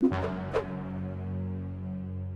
you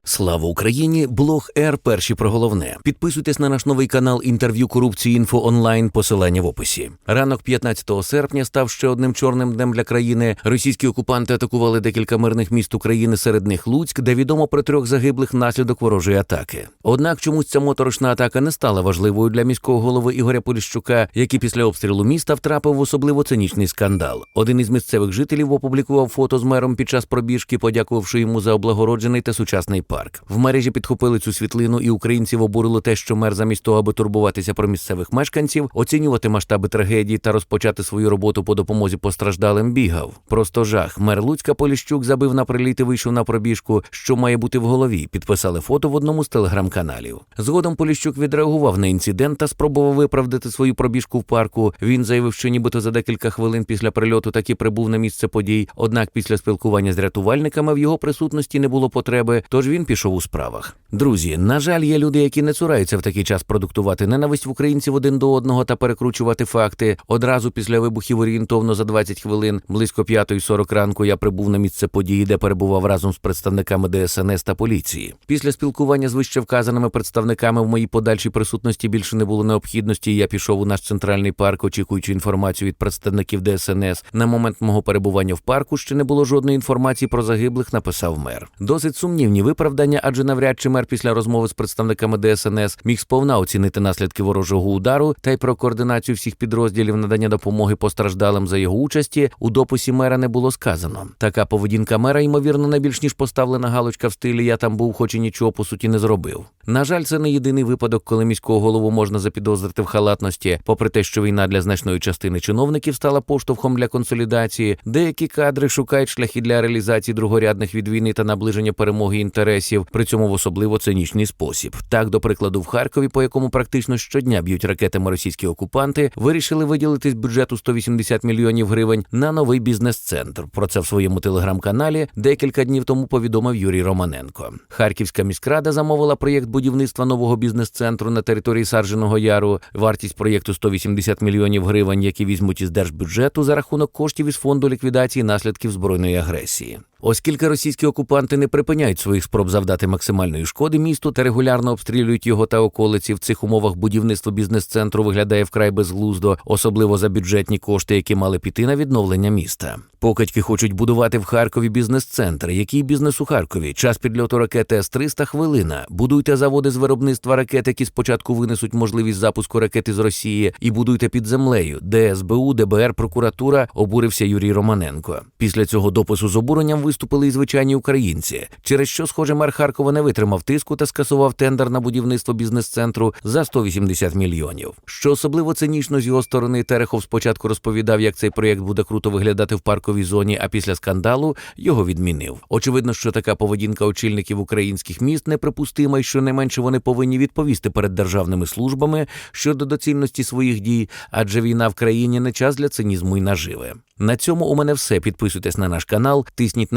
Слава Україні! Блог Р. Перші про головне. Підписуйтесь на наш новий канал інтерв'ю корупції інфо онлайн. Посилання в описі. Ранок 15 серпня став ще одним чорним днем для країни. Російські окупанти атакували декілька мирних міст України, серед них Луцьк, де відомо про трьох загиблих внаслідок ворожої атаки. Однак чомусь ця моторошна атака не стала важливою для міського голови Ігоря Поліщука, який після обстрілу міста втрапив в особливо цинічний скандал. Один із місцевих жителів опублікував фото з мером під час пробіжки, подякувавши йому за облагороджений та сучасний парк. В мережі підхопили цю світлину, і українців обурило те, що мер, замість того, аби турбуватися про місцевих мешканців, оцінювати масштаби трагедії та розпочати свою роботу по допомозі постраждалим, бігав. Просто жах. Мер Луцька Поліщук забив на приліт і вийшов на пробіжку. Що має бути в голові? Підписали фото в одному з телеграм-каналів. Згодом Поліщук відреагував на інцидент та спробував виправдати свою пробіжку в парку. Він заявив, що нібито за декілька хвилин після прильоту таки прибув на місце подій. Однак після спілкування з рятувальниками в його присутності не було потреби, тож він пішов у справах. Друзі, на жаль, є люди, які не цураються в такий час продуктувати ненависть в українців один до одного та перекручувати факти. Одразу після вибухів орієнтовно за 20 хвилин, близько 5.40 ранку, я прибув на місце події, де перебував разом з представниками ДСНС та поліції. Після спілкування з вище вказаними представниками в моїй подальшій присутності більше не було необхідності. Я пішов у наш центральний парк, очікуючи інформацію від представників ДСНС. На момент мого перебування в парку ще не було жодної інформації про загиблих. Написав мер. Досить сумнівні виправдання, адже навряд чи мер після розмови з представниками ДСНС міг сповна оцінити наслідки ворожого удару та й про координацію всіх підрозділів надання допомоги постраждалим за його участі у дописі мера не було сказано. Така поведінка мера, ймовірно, найбільш ніж поставлена галочка в стилі Я там був, хоч і нічого по суті не зробив. На жаль, це не єдиний випадок, коли міського голову можна запідозрити в халатності. Попри те, що війна для значної частини чиновників стала поштовхом для консолідації, деякі кадри шукають шляхи для реалізації другорядних від війни та наближення перемоги інтересів, при цьому в особливо цинічний спосіб. Так, до прикладу, в Харкові, по якому практично щодня б'ють ракетами російські окупанти, вирішили виділити з бюджету 180 мільйонів гривень на новий бізнес-центр. Про це в своєму телеграм-каналі декілька днів тому повідомив Юрій Романенко. Харківська міськрада замовила проєкт будівництва нового бізнес-центру на території Сарженого Яру. Вартість проєкту 180 мільйонів гривень, які візьмуть із держбюджету за рахунок коштів із фонду ліквідації наслідків збройної агресії. Оскільки російські окупанти не припиняють своїх спроб завдати максимальної шкоди місту та регулярно обстрілюють його та околиці, в цих умовах будівництво бізнес-центру виглядає вкрай безглуздо, особливо за бюджетні кошти, які мали піти на відновлення міста. Покатьки хочуть будувати в Харкові бізнес-центр. Який бізнес у Харкові? Час підльоту ракети С-300 хвилина. Будуйте заводи з виробництва ракет, які спочатку винесуть можливість запуску ракети з Росії, і будуйте під землею. ДСБУ, ДБР, прокуратура обурився Юрій Романенко. Після цього допису з обуренням виступили і звичайні українці, через що, схоже, мер Харкова не витримав тиску та скасував тендер на будівництво бізнес-центру за 180 мільйонів. Що особливо цинічно з його сторони, Терехов спочатку розповідав, як цей проєкт буде круто виглядати в парковій зоні, а після скандалу його відмінив. Очевидно, що така поведінка очільників українських міст неприпустима, і що не менше вони повинні відповісти перед державними службами щодо доцільності своїх дій, адже війна в країні не час для цинізму і наживи. На цьому у мене все. Підписуйтесь на наш канал, тисніть